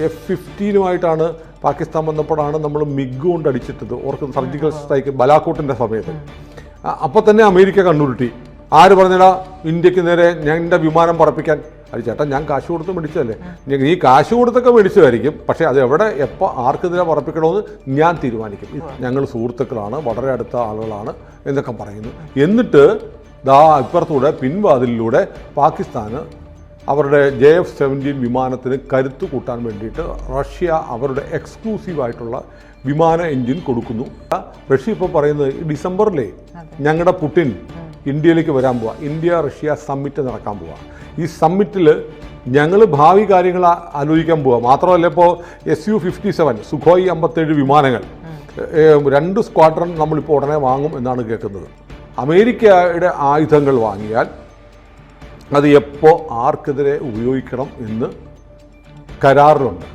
F ഫിഫ്റ്റീനുമായിട്ടാണ് പാകിസ്ഥാൻ വന്നപ്പോഴാണ് നമ്മൾ മിഗ് കൊണ്ട് അടിച്ചിട്ടത്. ഓർക്ക് സർജിക്കൽ സ്ട്രൈക്ക് ബലാക്കോട്ടിന്റെ സമയത്ത്. അപ്പോൾ തന്നെ അമേരിക്ക കണ്ണുരുട്ടി. ആര് പറഞ്ഞടാ ഇന്ത്യയ്ക്ക് നേരെ ഞങ്ങളുടെ വിമാനം പറപ്പിക്കാൻ? അത് ചേട്ടാ ഞാൻ കാശ് കൊടുത്ത് മേടിച്ചതല്ലേ? നീ- കാശ് കൊടുത്തൊക്കെ മേടിച്ചതായിരിക്കും പക്ഷേ അത് എവിടെ എപ്പോൾ ആർക്കെതിരെ പറപ്പിക്കണമെന്ന് ഞാൻ തീരുമാനിക്കും. ഞങ്ങൾ സുഹൃത്തുക്കളാണ് വളരെ അടുത്ത ആളുകളാണ് എന്നൊക്കെ പറയുന്നു. എന്നിട്ട് ദാ ഇപ്പുറത്തൂടെ പിൻവാതിലിലൂടെ പാകിസ്ഥാന് അവരുടെ ജെ എഫ് സെവന്റീൻ വിമാനത്തിന് കരുത്ത് കൂട്ടാൻ വേണ്ടിയിട്ട് റഷ്യ അവരുടെ എക്സ്ക്ലൂസീവായിട്ടുള്ള വിമാന എഞ്ചിൻ കൊടുക്കുന്നു. റഷ്യ ഇപ്പോൾ പറയുന്നത് ഡിസംബറിലെ ഞങ്ങളുടെ പുടിൻ ഇന്ത്യയിലേക്ക് വരാൻ പോവാ. ഇന്ത്യ റഷ്യ സമ്മിറ്റ് നടക്കാൻ പോവാ. ഈ സമ്മിറ്റിൽ ഞങ്ങൾ ഭാവി കാര്യങ്ങൾ ആലോചിക്കാൻ പോവാ. മാത്രമല്ല ഇപ്പോൾ S U fifty seven Sukhoi അമ്പത്തേഴ് വിമാനങ്ങൾ രണ്ട് സ്ക്വാഡ്രൺ നമ്മളിപ്പോൾ ഉടനെ വാങ്ങും എന്നാണ് കേൾക്കുന്നത്. അമേരിക്കയുടെ ആയുധങ്ങൾ വാങ്ങിയാൽ അത് എപ്പോൾ ആർക്കെതിരെ ഉപയോഗിക്കണം എന്ന് കരാറിലുണ്ട്.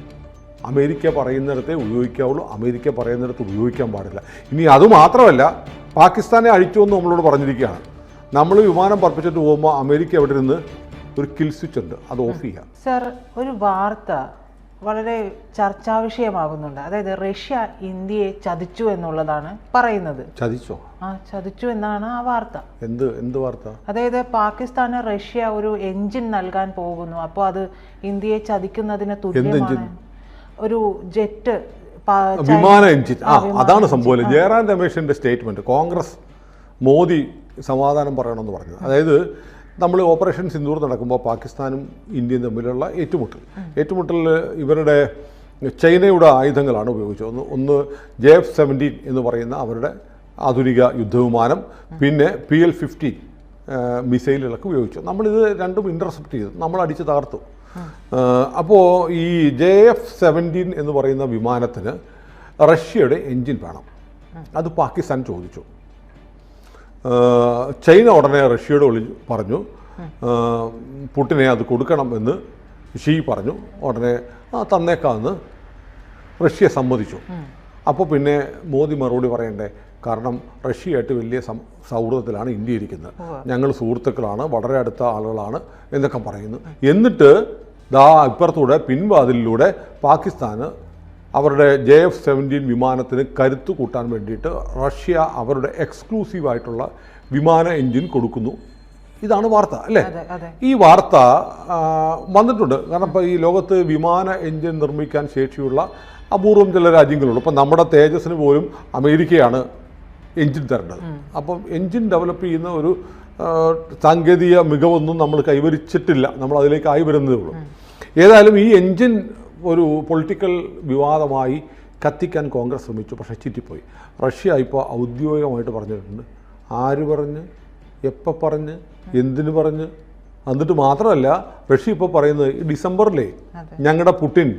അമേരിക്ക പറയുന്നിടത്തെ ഉപയോഗിക്കാവുള്ളൂ അമേരിക്ക പറയുന്നിടത്ത് ഉപയോഗിക്കാൻ പാടില്ല. ഇനി അതുമാത്രമല്ല പാകിസ്ഥാനെ അഴിച്ചു എന്ന് നമ്മളോട് പറഞ്ഞിരിക്കുകയാണ്. നമ്മൾ വിമാനം പറപ്പിച്ചിട്ട് പോകുമ്പോൾ അമേരിക്ക എവിടെ നിന്ന് ഒരു കിൽ സ്വിച്ച് ഉണ്ട് അത് ഓഫ് ചെയ്യാം. സർ ഒരു വാർത്ത. വളരെ ചർച്ചാ വിഷയമാകുന്നുണ്ട് അതായത് റഷ്യ ഇന്ത്യയെ ചതിച്ചു എന്നുള്ളതാണ് പറയുന്നത്. ചതിച്ചോ? ആ ചതിച്ചു എന്നാണ് ആ വാർത്ത. എന്ത് എന്ത് വാർത്ത? അതായത് പാകിസ്ഥാന് റഷ്യ ഒരു എഞ്ചിൻ നൽകാൻ പോകുന്നു. അപ്പോൾ അത് ഇന്ത്യയെ ചതിക്കുന്നതിന് തുല്യമാണ്. ഒരു ജെറ്റ് വിമാന എഞ്ചിൻ ആ അതാണ് സംഭവം. ജയറാം രമേശിന്റെ സ്റ്റേറ്റ്മെന്റ്. കോൺഗ്രസ് മോദി സമാധാനം പറയണമെന്ന് പറഞ്ഞത്. അതായത് നമ്മൾ ഓപ്പറേഷൻ സിന്ദൂർ നടക്കുമ്പോൾ പാകിസ്ഥാനും ഇന്ത്യയും തമ്മിലുള്ള ഏറ്റുമുട്ടൽ. ഏറ്റുമുട്ടലിൽ ഇവരുടെ ചൈനയുടെ ആയുധങ്ങളാണ് ഉപയോഗിച്ചത്. ഒന്ന് ഒന്ന് ജെ എഫ് സെവന്റീൻ എന്ന് പറയുന്ന അവരുടെ ആധുനിക യുദ്ധവിമാനം പിന്നെ പി എൽ ഫിഫ്റ്റീൻ മിസൈലുകളൊക്കെ ഉപയോഗിച്ചു. നമ്മളിത് രണ്ടും ഇന്റർസെപ്റ്റ് ചെയ്തു. നമ്മൾ അടിച്ച് തകർത്തു. അപ്പോൾ ഈ ജെ എഫ് സെവന്റീൻ എന്ന് പറയുന്ന വിമാനത്തിന് റഷ്യയുടെ എൻജിൻ വേണം. അത് പാകിസ്ഥാൻ ചോദിച്ചു. ചൈന ഉടനെ റഷ്യയോട് വിളി പറഞ്ഞു പുട്ടിനെ അത് കൊടുക്കണം എന്ന് ഷീ പറഞ്ഞു. ഉടനെ ആ തന്നേക്കാമെന്ന് റഷ്യ സമ്മതിച്ചു. അപ്പോൾ പിന്നെ മോദി മറുപടി പറയണ്ടേ? കാരണം റഷ്യയായിട്ട് വലിയ സൗഹൃദത്തിലാണ് ഇന്ത്യ ഇരിക്കുന്നത്. ഞങ്ങൾ സുഹൃത്തുക്കളാണ് വളരെ അടുത്ത ആളുകളാണ് എന്നൊക്കെ പറയുന്നു. എന്നിട്ട് ദാ ഇപ്പുറത്തൂടെ പിൻവാതിലിലൂടെ പാകിസ്ഥാന് അവരുടെ ജെ എഫ് സെവന്റീൻ വിമാനത്തിന് കരുത്ത് കൂട്ടാൻ വേണ്ടിയിട്ട് റഷ്യ അവരുടെ എക്സ്ക്ലൂസീവായിട്ടുള്ള വിമാന എൻജിൻ കൊടുക്കുന്നു. ഇതാണ് വാർത്ത അല്ലേ? ഈ വാർത്ത വന്നിട്ടുണ്ട്. കാരണം ഇപ്പോൾ ഈ ലോകത്ത് വിമാന എൻജിൻ നിർമ്മിക്കാൻ ശേഷിയുള്ള അപൂർവം ചില രാജ്യങ്ങളുള്ളൂ ഇപ്പം നമ്മുടെ തേജസ്സിന് പോലും അമേരിക്കയാണ് എൻജിൻ തരേണ്ടത്. അപ്പം എൻജിൻ ഡെവലപ്പ് ചെയ്യുന്ന ഒരു സാങ്കേതിക മികവൊന്നും നമ്മൾ കൈവരിച്ചിട്ടില്ല. നമ്മൾ അതിലേക്ക് ആയി വരുന്നതേ ഉള്ളൂ. ഏതായാലും ഈ എഞ്ചിൻ ഒരു പൊളിറ്റിക്കൽ വിവാദമായി കത്തിക്കാൻ കോൺഗ്രസ് ശ്രമിച്ചു പക്ഷേ ചുറ്റിപ്പോയി. റഷ്യ ഇപ്പോൾ ഔദ്യോഗികമായിട്ട് പറഞ്ഞിട്ടുണ്ട്. ആര് പറഞ്ഞ്? എപ്പോൾ പറഞ്ഞ്? എന്തിനു പറഞ്ഞ്? എന്നിട്ട് മാത്രമല്ല റഷ്യ ഇപ്പോൾ പറയുന്നത് ഡിസംബറിലെ ഞങ്ങളുടെ പുടിൻ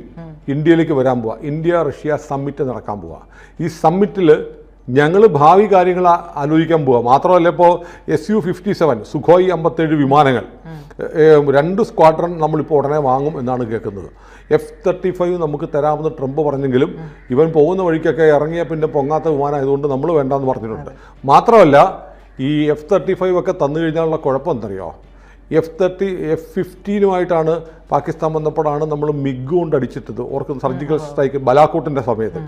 ഇന്ത്യയിലേക്ക് വരാൻ പോവാ. ഇന്ത്യ റഷ്യ സമ്മിറ്റ് നടക്കാൻ പോവാ. ഈ സമ്മിറ്റിൽ ഞങ്ങൾ ഭാവി കാര്യങ്ങൾ ആലോചിക്കാൻ പോവാ. മാത്രമല്ല ഇപ്പോൾ S U fifty seven Sukhoi അമ്പത്തേഴ് വിമാനങ്ങൾ രണ്ട് സ്ക്വാഡ്രൺ നമ്മളിപ്പോൾ ഉടനെ വാങ്ങും എന്നാണ് കേൾക്കുന്നത്. എഫ് തേർട്ടി ഫൈവ് നമുക്ക് തരാമെന്ന് ട്രംപ് പറഞ്ഞെങ്കിലും ഇവൻ പോകുന്ന വഴിക്കൊക്കെ ഇറങ്ങിയ പിന്നെ പൊങ്ങാത്ത വിമാനം ആയതുകൊണ്ട് നമ്മൾ വേണ്ടെന്ന് പറഞ്ഞിട്ടുണ്ട്. മാത്രമല്ല ഈ എഫ് തേർട്ടി ഫൈവ് ഒക്കെ തന്നു കഴിഞ്ഞാലുള്ള കുഴപ്പം എന്തറിയോ? എഫ് തേർട്ടി എഫ് ഫിഫ്റ്റീനുമായിട്ടാണ് പാകിസ്ഥാൻ വന്നപ്പോഴാണ് നമ്മൾ മിഗ് കൊണ്ട് അടിച്ചിട്ടത്. ഓർക്കുന്ന സർജിക്കൽ സ്ട്രൈക്ക് ബലാക്കോട്ടിന്റെ സമയത്ത്.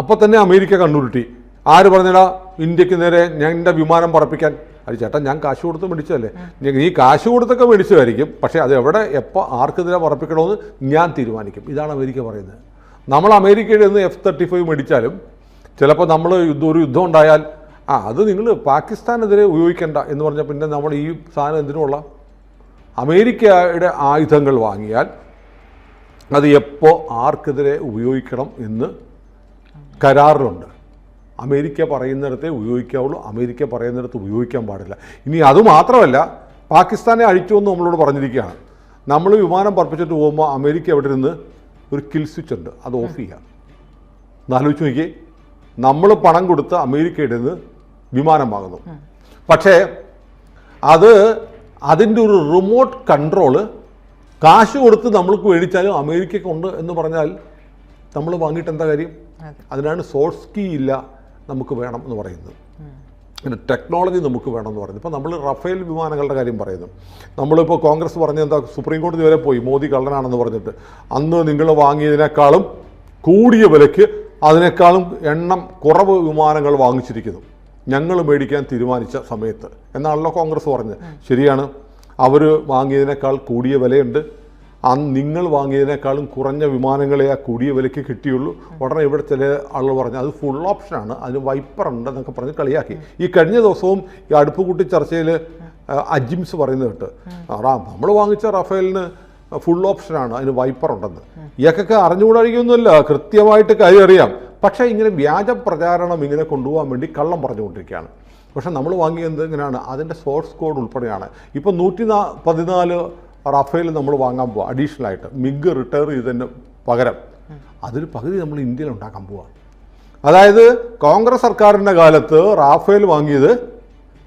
അപ്പോൾ തന്നെ അമേരിക്ക കണ്ണുരുട്ടി. ആര് പറഞ്ഞടാ ഇന്ത്യയ്ക്ക് നേരെ ഞങ്ങളുടെ വിമാനം പറപ്പിക്കാൻ? അത് ചേട്ടാ ഞാൻ കാശ് കൊടുത്ത് മേടിച്ചതല്ലേ. നീ കാശ് കൊടുത്തൊക്കെ മേടിച്ചതായിരിക്കും പക്ഷേ അത് എവിടെ എപ്പോൾ ആർക്കെതിരെ പറപ്പിക്കണമെന്ന് ഞാൻ തീരുമാനിക്കും. ഇതാണ് അമേരിക്ക പറയുന്നത്. നമ്മൾ അമേരിക്കയിൽ നിന്ന് എഫ് തേർട്ടി ഫൈവ് മേടിച്ചാലും ചിലപ്പോൾ നമ്മൾ യുദ്ധം ഒരു യുദ്ധം ഉണ്ടായാൽ ആ അത് നിങ്ങൾ പാകിസ്ഥാനെതിരെ ഉപയോഗിക്കേണ്ട എന്ന് പറഞ്ഞാൽ പിന്നെ നമ്മൾ ഈ സാധനം എന്തിനുള്ള അമേരിക്കയുടെ ആയുധങ്ങൾ വാങ്ങിയാൽ അത് എപ്പോൾ ആർക്കെതിരെ ഉപയോഗിക്കണം എന്ന് കരാറിലുണ്ട്. അമേരിക്ക പറയുന്നിടത്തെ ഉപയോഗിക്കാവുള്ളൂ അമേരിക്ക പറയുന്നിടത്ത് ഉപയോഗിക്കാൻ പാടില്ല. ഇനി അതുമാത്രമല്ല പാകിസ്ഥാനെ അഴിച്ചു എന്ന് നമ്മളോട് പറഞ്ഞിരിക്കുകയാണ്. നമ്മൾ വിമാനം പറപ്പിച്ചിട്ട് പോകുമ്പോൾ അമേരിക്ക അവിടെ നിന്ന് ഒരു കിൽ സ്വിച്ച് ഉണ്ട്. അത് ഓഫ് ചെയ്യുക എന്നാലോചിച്ച് നോക്കിയേ. നമ്മൾ പണം കൊടുത്ത് അമേരിക്കയുടെ നിന്ന് വിമാനം വാങ്ങുന്നു. പക്ഷേ അത് അതിന്റെ ഒരു റിമോട്ട് കൺട്രോൾ കാശ് കൊടുത്ത് നമ്മൾക്ക് മേടിച്ചാലും അമേരിക്കയ്ക്കുണ്ട് എന്ന് പറഞ്ഞാൽ നമ്മൾ വാങ്ങിയിട്ട് എന്താ കാര്യം? അതെ. അതിനാണ് സോഴ്സ് കീ ഇല്ല. നമുക്ക് വേണം എന്ന് പറയുന്നത് പിന്നെ ടെക്നോളജി നമുക്ക് വേണം എന്ന് പറയുന്നത് ഇപ്പോൾ നമ്മൾ റഫേൽ വിമാനങ്ങളുടെ കാര്യം പറയുന്നു. നമ്മളിപ്പോൾ കോൺഗ്രസ് പറഞ്ഞ എന്താ സുപ്രീം കോടതി വരെ പോയി മോദി കള്ളനാണെന്ന് പറഞ്ഞിട്ട്. അന്ന് നിങ്ങൾ വാങ്ങിയതിനേക്കാളും കൂടിയ വിലയ്ക്ക് അതിനേക്കാളും എണ്ണം കുറവ് വിമാനങ്ങൾ വാങ്ങിച്ചിരിക്കുന്നു. ഞങ്ങൾ മേടിക്കാൻ തീരുമാനിച്ച സമയത്ത്. എന്നാണല്ലോ കോൺഗ്രസ് പറഞ്ഞത്. ശരിയാണ്. അവർ വാങ്ങിയതിനേക്കാൾ കൂടിയ വിലയുണ്ട്. അന്ന് നിങ്ങൾ വാങ്ങിയതിനേക്കാളും കുറഞ്ഞ വിമാനങ്ങളെ ആ കൂടിയ വിലയ്ക്ക് കിട്ടിയുള്ളൂ. ഉടനെ ഇവിടെ ചില ആളുകൾ പറഞ്ഞു അത് ഫുൾ ഓപ്ഷനാണ് അതിന് വൈപ്പർ ഉണ്ട് എന്നൊക്കെ പറഞ്ഞ് കളിയാക്കി. ഈ കഴിഞ്ഞ ദിവസവും ഈ അടുപ്പ് കൂട്ടി ചർച്ചയിൽ അജിംസ് പറയുന്നത് കേട്ട്. റാം നമ്മൾ വാങ്ങിച്ച റഫേലിന് ഫുൾ ഓപ്ഷനാണ് അതിന് വൈപ്പർ ഉണ്ടെന്ന്. ഇയാൾക്കൊക്കെ അറിഞ്ഞുകൂടായിരിക്കൊന്നുമില്ല കൃത്യമായിട്ട് കാര്യം അറിയാം. പക്ഷേ ഇങ്ങനെ വ്യാജ പ്രചാരണം ഇങ്ങനെ കൊണ്ടുപോകാൻ വേണ്ടി കള്ളം പറഞ്ഞുകൊണ്ടിരിക്കുകയാണ്. പക്ഷെ നമ്മൾ വാങ്ങിയത് എങ്ങനെയാണ് അതിന്റെ സോഴ്സ് കോഡ് ഉൾപ്പെടെയാണ്. ഇപ്പോൾ നൂറ്റി പതിനാല് റഫേൽ നമ്മൾ വാങ്ങാൻ പോവാം. അഡീഷണൽ ആയിട്ട് മിഗ് റിട്ടയർ ചെയ്തതിന് പകരം. അതിൽ പകുതി നമ്മൾ ഇന്ത്യയിൽ ഉണ്ടാക്കാൻ പോവാം. അതായത് കോൺഗ്രസ് സർക്കാരിന്റെ കാലത്ത് റാഫേൽ വാങ്ങിയത്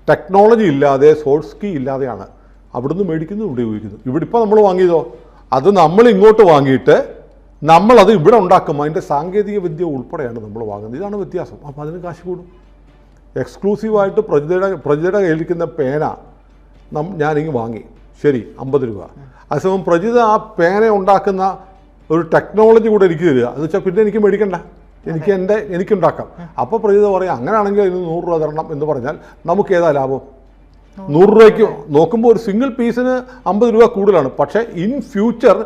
ടെക്നോളജി ഇല്ലാതെ സോഴ്സ് കീ ഇല്ലാതെയാണ്. അവിടുന്ന് മേടിക്കുന്നു ഇവിടെ ഉപയോഗിക്കുന്നു. ഇവിടെ ഇപ്പോൾ നമ്മൾ വാങ്ങിയതോ? അത് നമ്മൾ ഇങ്ങോട്ട് വാങ്ങിയിട്ട് നമ്മളത് ഇവിടെ ഉണ്ടാക്കും. അതിന്റെ സാങ്കേതിക വിദ്യ ഉൾപ്പെടെയാണ് നമ്മൾ വാങ്ങുന്നത്. ഇതാണ് വ്യത്യാസം. അപ്പോൾ അതിന് കാശ് കൂടും. എക്സ്ക്ലൂസീവായിട്ട് പ്രജയുടെ പ്രജയുടെ കയ്യിലിരിക്കുന്ന പേന നം ഞാനിങ്ങ് വാങ്ങി. ശരി അമ്പത് രൂപ. അതേസമയം പ്രജിത ആ പേന ഉണ്ടാക്കുന്ന ഒരു ടെക്നോളജി കൂടെ എനിക്ക് തരിക. എന്ന് വെച്ചാൽ പിന്നെ എനിക്ക് മേടിക്കണ്ട. എനിക്ക് എന്റെ എനിക്കുണ്ടാക്കാം. അപ്പോൾ പ്രജിത പറയും അങ്ങനെയാണെങ്കിൽ അതിന് നൂറ് രൂപ തരണം എന്ന് പറഞ്ഞാൽ നമുക്ക് ഏതാ ലാഭം? നൂറ് രൂപയ്ക്ക് നോക്കുമ്പോൾ ഒരു സിംഗിൾ പീസിന് അമ്പത് രൂപ കൂടുതലാണ്. പക്ഷേ ഇൻ ഫ്യൂച്ചർ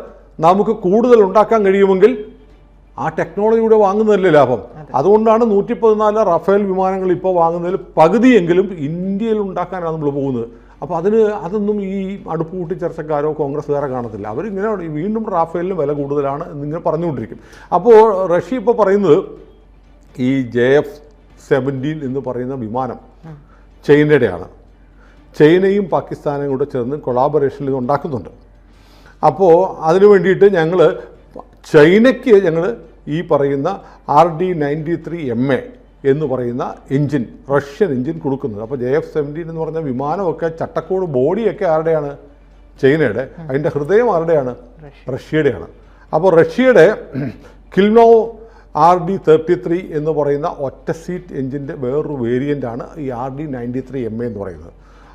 നമുക്ക് കൂടുതൽ ഉണ്ടാക്കാൻ കഴിയുമെങ്കിൽ ആ ടെക്നോളജിയുടെ വാങ്ങുന്നതല്ലേ ലാഭം? അതുകൊണ്ടാണ് നൂറ്റി പതിനാല് റഫേൽ വിമാനങ്ങൾ ഇപ്പോൾ വാങ്ങുന്നതിൽ പകുതിയെങ്കിലും ഇന്ത്യയിൽ ഉണ്ടാക്കാനാണ് നമ്മൾ പോകുന്നത്. അപ്പോൾ അതിന് അതൊന്നും ഈ അടുപ്പ് കൂട്ടി ചർച്ചക്കാരോ കോൺഗ്രസ്സുകാരോ കാണത്തില്ല. അവരിങ്ങനെ വീണ്ടും റാഫേലിന് വില കൂടുതലാണ് എന്നിങ്ങനെ പറഞ്ഞുകൊണ്ടിരിക്കും. അപ്പോൾ റഷ്യ ഇപ്പോൾ പറയുന്നത് ഈ ജെ എഫ് സെവന്റീൻ എന്ന് പറയുന്ന വിമാനം ചൈനയുടെയാണ്. ചൈനയും പാകിസ്ഥാനും കൂടെ ചേർന്ന് കൊളാബറേഷനിൽ ഇത് ഉണ്ടാക്കുന്നുണ്ട്. അപ്പോൾ അതിനു വേണ്ടിയിട്ട് ഞങ്ങൾ ചൈനയ്ക്ക് ഞങ്ങൾ ഈ പറയുന്ന R D ninety three M A എന്ന് പറയുന്ന എഞ്ചിൻ റഷ്യൻ എഞ്ചിൻ കൊടുക്കുന്നത്. അപ്പോൾ ജെ എഫ് സെവന്റീൻ എന്ന് പറഞ്ഞ വിമാനമൊക്കെ ചട്ടക്കൂട് ബോഡിയൊക്കെ ആരുടെയാണ്? ചൈനയുടെ. അതിന്റെ ഹൃദയം ആരുടെയാണ്? റഷ്യയുടെയാണ്. അപ്പോൾ റഷ്യയുടെ കിൽനോ ആർ ഡി തേർട്ടി ത്രീ എന്ന് പറയുന്ന ഒറ്റ സീറ്റ് എഞ്ചിന്റെ വേറൊരു വേരിയന്റാണ് ഈ R D ninety three M A എന്ന് പറയുന്നത്.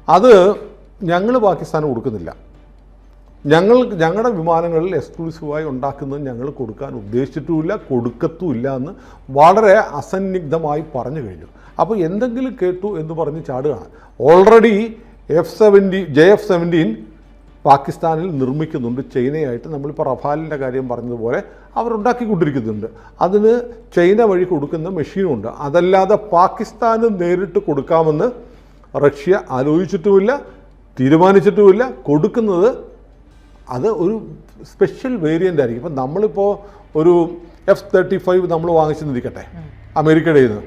അത് ഞങ്ങൾ പാകിസ്ഥാന് കൊടുക്കുന്നില്ല. ഞങ്ങൾ ഞങ്ങളുടെ വിമാനങ്ങളിൽ എക്സ്ക്ലൂസീവായി ഉണ്ടാക്കുന്നത് ഞങ്ങൾ കൊടുക്കാൻ ഉദ്ദേശിച്ചിട്ടുമില്ല കൊടുക്കത്തുമില്ല എന്ന് വളരെ അസന്നിഗ്ധമായി പറഞ്ഞു കഴിഞ്ഞു. അപ്പോൾ എന്തെങ്കിലും കേട്ടു എന്ന് പറഞ്ഞ് ചാടുകയാണ്. Already F seventy J F seventeen പാകിസ്ഥാനിൽ നിർമ്മിക്കുന്നുണ്ട്. ചൈനയായിട്ട് നമ്മളിപ്പോൾ റഫാലിന്റെ കാര്യം പറഞ്ഞതുപോലെ അവരുണ്ടാക്കിക്കൊണ്ടിരിക്കുന്നുണ്ട്. അതിന് ചൈന വഴി കൊടുക്കുന്ന മെഷീനുണ്ട്. അതല്ലാതെ പാകിസ്ഥാന് നേരിട്ട് കൊടുക്കാമെന്ന് റഷ്യ ആലോചിച്ചിട്ടുമില്ല തീരുമാനിച്ചിട്ടുമില്ല. കൊടുക്കുന്നത് അത് ഒരു സ്പെഷ്യൽ വേരിയന്റ് ആയിരിക്കും. ഇപ്പം നമ്മളിപ്പോൾ ഒരു എഫ് തേർട്ടി ഫൈവ് നമ്മൾ വാങ്ങിച്ചെന്നിരിക്കട്ടെ അമേരിക്കയുടെ നിന്ന്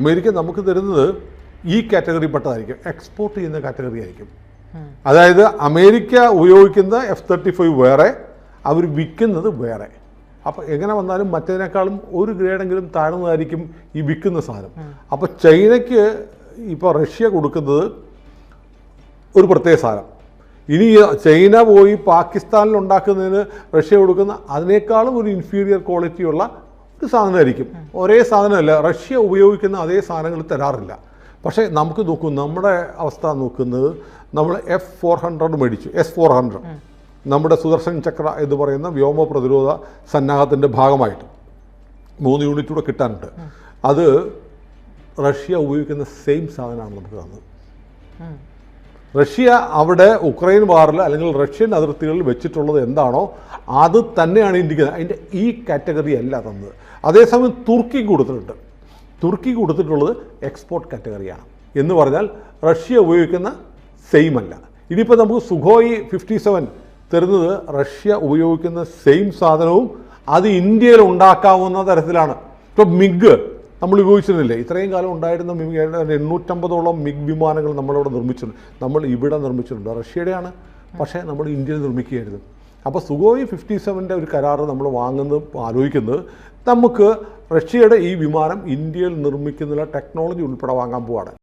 അമേരിക്ക നമുക്ക് തരുന്നത് ഈ കാറ്റഗറിപ്പെട്ടതായിരിക്കും എക്സ്പോർട്ട് ചെയ്യുന്ന കാറ്റഗറി ആയിരിക്കും. അതായത് അമേരിക്ക ഉപയോഗിക്കുന്ന എഫ് തേർട്ടി ഫൈവ് വേറെ അവർ വിൽക്കുന്നത് വേറെ. അപ്പോൾ എങ്ങനെ വന്നാലും മറ്റേതിനേക്കാളും ഒരു ഗ്രേഡെങ്കിലും താഴ്ന്നതായിരിക്കും ഈ വിൽക്കുന്ന സാധനം. അപ്പോൾ ചൈനയ്ക്ക് ഇപ്പോൾ റഷ്യ കൊടുക്കുന്നത് ഒരു പ്രത്യേക സാധനം. ഇനി ചൈന പോയി പാകിസ്ഥാനിൽ ഉണ്ടാക്കുന്നതിന് റഷ്യ കൊടുക്കുന്ന അതിനേക്കാളും ഒരു ഇൻഫീരിയർ ക്വാളിറ്റിയുള്ള ഒരു സാധനമായിരിക്കും. ഒരേ സാധനമല്ല റഷ്യ ഉപയോഗിക്കുന്ന അതേ സാധനങ്ങൾ തരാറില്ല. പക്ഷേ നമുക്ക് നോക്കൂ നമ്മുടെ അവസ്ഥ നോക്കുന്നത് നമ്മൾ എഫ് ഫോർ ഹൺഡ്രഡ് മേടിച്ചു എസ് ഫോർ ഹൺഡ്രഡ് നമ്മുടെ സുദർശൻ ചക്ര എന്ന് പറയുന്ന വ്യോമ പ്രതിരോധ സന്നാഹത്തിന്റെ ഭാഗമായിട്ട് മൂന്ന് യൂണിറ്റ് കൂടെ കിട്ടാനുണ്ട്. അത് റഷ്യ ഉപയോഗിക്കുന്ന സെയിം സാധനമാണ് നമുക്ക് തന്നത്. റഷ്യ അവിടെ ഉക്രൈൻ വാറിൽ അല്ലെങ്കിൽ റഷ്യൻ അതിർത്തികളിൽ വെച്ചിട്ടുള്ളത് എന്താണോ അത് തന്നെയാണ് ഇന്ത്യയ്ക്ക് അതിന്റെ ഈ കാറ്റഗറി അല്ല തന്നത്. അതേസമയം തുർക്കി കൊടുത്തിട്ടുണ്ട്. തുർക്കി കൊടുത്തിട്ടുള്ളത് എക്സ്പോർട്ട് കാറ്റഗറിയാണ്. എന്ന് പറഞ്ഞാൽ റഷ്യ ഉപയോഗിക്കുന്ന സെയിം അല്ല. ഇനിയിപ്പോൾ നമുക്ക് സുഖോയി ഫിഫ്റ്റി സെവൻ തരുന്നത് റഷ്യ ഉപയോഗിക്കുന്ന സെയിം സാധനവും അത് ഇന്ത്യയിൽ ഉണ്ടാക്കാവുന്ന തരത്തിലാണ്. ഇപ്പോൾ മിഗ് നമ്മൾ ഉപയോഗിച്ചിരുന്നില്ലേ? ഇത്രയും കാലം ഉണ്ടായിരുന്ന മിഗ് എണ്ണൂറ്റമ്പതോളം മിഗ് വിമാനങ്ങൾ നമ്മളിവിടെ നിർമ്മിച്ചിട്ടുണ്ട് നമ്മൾ ഇവിടെ നിർമ്മിച്ചിട്ടുണ്ട്. റഷ്യയുടെയാണ്. പക്ഷേ നമ്മൾ ഇന്ത്യയിൽ നിർമ്മിക്കുകയായിരുന്നു. അപ്പോൾ സുഗോയി ഫിഫ്റ്റി സെവന്റെ ഒരു കരാർ നമ്മൾ വാങ്ങുന്നത് ആലോചിക്കുന്നത് നമുക്ക് റഷ്യയുടെ ഈ വിമാനം ഇന്ത്യയിൽ നിർമ്മിക്കുന്നതിലെ ടെക്നോളജി ഉൾപ്പെടെ വാങ്ങാൻ പോവാണ്.